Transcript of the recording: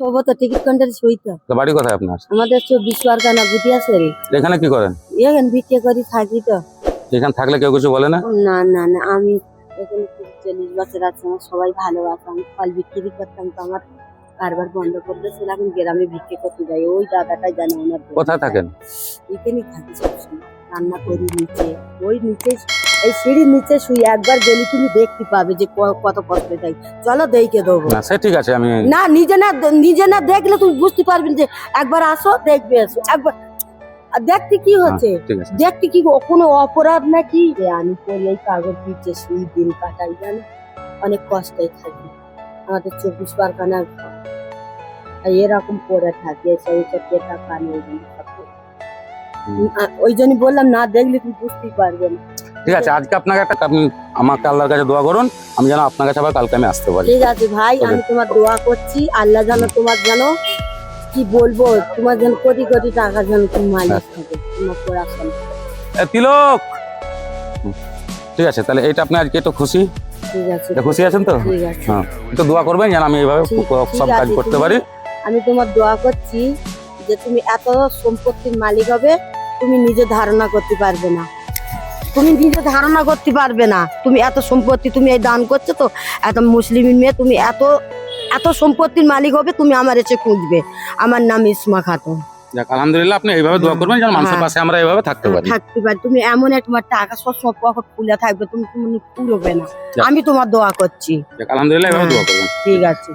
সবত ticket কাউন্টারে সইতো তো বাড়ি কোথায় আপনার? আমাদের চব্বিশ পরগনা গুটিয়াশরি এখানে কি করেন? এখানে বিক্রি করি থাকি তো। এখানে থাকলে কেউ কিছু বলে না? না না না আমি এখানে চল্লিশ বছর আছে আমার সবাই ভালোবাসে আমি ফল বিক্রি করতাম তো আমার কারবার বন্ধ করে দিয়েছিল এখন গ্রামে বিক্রি করতে যাই। ওই দাদাটাই জানে দোকান। কোথায় থাকেন? এখানেই থাকি সবসময়। রান্না করি নিচে ওই নিচে এই সিঁড়ির নিচে শুই একবার গেলে তুমি দেখতে পাবে যে কত কষ্ট দেয় চলো দেখে দেবো। না সে ঠিক আছে আমি না নিজে না নিজে না দেখলে তুমি বুঝতে পারবে যে একবার আসো দেখবে আসো একবার দেখতে কি হচ্ছে? হ্যাঁ, আছে। দেখতে কি কোনো অপরাধ নাকি? আমি পরে এই কাগজ দিচ্ছে শুই দিন কাটাই জানো? অনেক কষ্টে থাকি। আমাদের চব্বিশ পারখানার। আর এরকম পড়ে থাকে সেই পড়ে। হুম। আ- ওই জন্য বললাম না দেখলে তুমি বুঝতেই পারবে না। ঠিক আছে আজকে আপনাকে একটা আপনি আমাকে আল্লাহর কাছে দোয়া করুন আমি যেন আপনার কাছে আবার কালকে আমি আসতে পারি। ঠিক আছে ভাই আমি তোমার দোয়া করছি আল্লাহ জানো তোমার যেন কি বলব তোমার যেন কোটি কোটি টাকা যেন তুমি মালিক থাকে তোমার পড়াশোনা এ, তিলক! ঠিক আছে তাহলে এটা আপনি আজকে একটু খুশি? ঠিক আছে। এটা খুশি আছেন তো? হ্যাঁ একটু দোয়া করবেন যেন আমি এইভাবে সব কাজ করতে পারি। আমি তোমার দোয়া করছি যে তুমি এত সম্পত্তির মালিক হবে তুমি নিজে ধারণা করতে পারবে না। তুমি নিজে ধারণা করতে পারবে না। তুমি এত সম্পত্তি তুমি এই দান করছ তো এত মুসলিম মেয়ে তুমি এত এত সম্পত্তির মালিক হবে তুমি আমার এসে খুঁজবে। আমার নাম ইসমা খাতুন। যাক আলহামদুলিল্লাহ আপনি এইভাবে দোয়া করবেন যেন মানুষের হ্যাঁ। পাশে আমরা এইভাবে থাকতে পারি। থাকতে পারি। তুমি এমন এক তোমার টাকা পকেট খুলে থাকবে তুমি তুমি পুরোবে না। আমি তোমার দোয়া করছি। যাক, আলহামদুলিল্লাহ এইভাবে। দোয়া করবেন। ঠিক আছে।